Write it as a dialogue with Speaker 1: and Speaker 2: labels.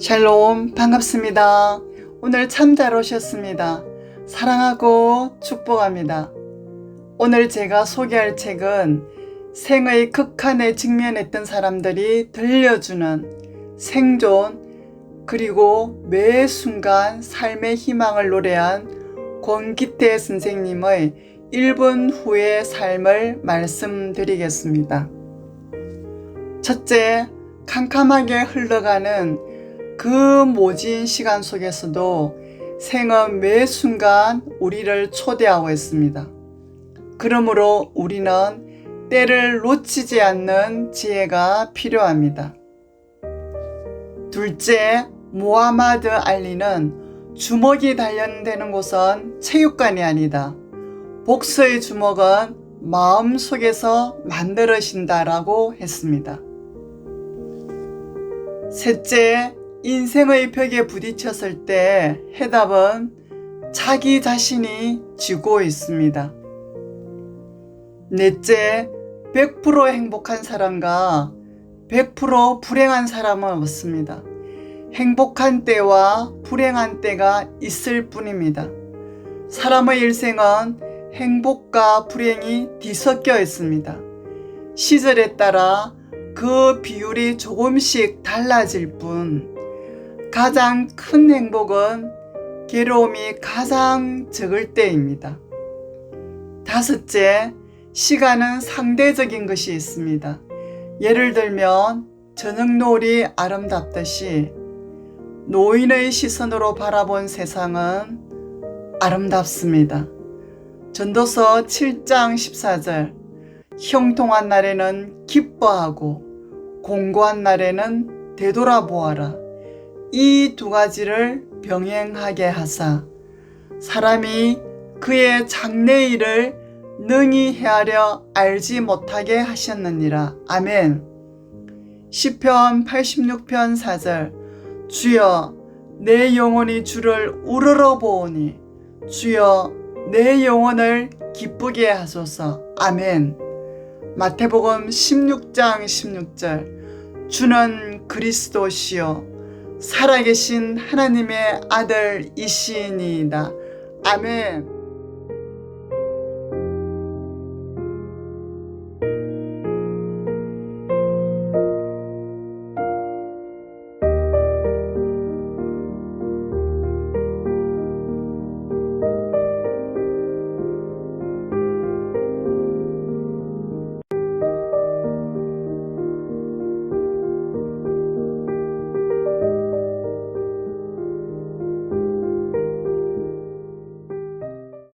Speaker 1: 샬롬 반갑습니다. 오늘 참 잘 오셨습니다. 사랑하고 축복합니다. 오늘 제가 소개할 책은 생의 극한에 직면했던 사람들이 들려주는 생존 그리고 매 순간 삶의 희망을 노래한 권기태 선생님의 1분 후의 삶을 말씀드리겠습니다. 첫째, 캄캄하게 흘러가는 그 모진 시간 속에서도 생은 매 순간 우리를 초대하고 있습니다. 그러므로 우리는 때를 놓치지 않는 지혜가 필요합니다. 둘째, 모하마드 알리는 주먹이 단련되는 곳은 체육관이 아니다. 복서의 주먹은 마음 속에서 만들어진다라고 했습니다. 셋째, 인생의 벽에 부딪혔을 때 해답은 자기 자신이 쥐고 있습니다. 넷째, 100% 행복한 사람과 100% 불행한 사람은 없습니다. 행복한 때와 불행한 때가 있을 뿐입니다. 사람의 일생은 행복과 불행이 뒤섞여 있습니다. 시절에 따라 그 비율이 조금씩 달라질 뿐, 가장 큰 행복은 괴로움이 가장 적을 때입니다. 다섯째, 시간은 상대적인 것이 있습니다. 예를 들면, 저녁 노을이 아름답듯이 노인의 시선으로 바라본 세상은 아름답습니다. 전도서 7장 14절 형통한 날에는 기뻐하고 공고한 날에는 되돌아보아라. 이 두 가지를 병행하게 하사 사람이 그의 장래일을 능히 헤아려 알지 못하게 하셨느니라. 아멘. 시편 86편 4절 주여 내 영혼이 주를 우러러 보오니 주여 내 영혼을 기쁘게 하소서. 아멘. 마태복음 16장 16절 주는 그리스도시요 살아계신 하나님의 아들이시니이다. 아멘.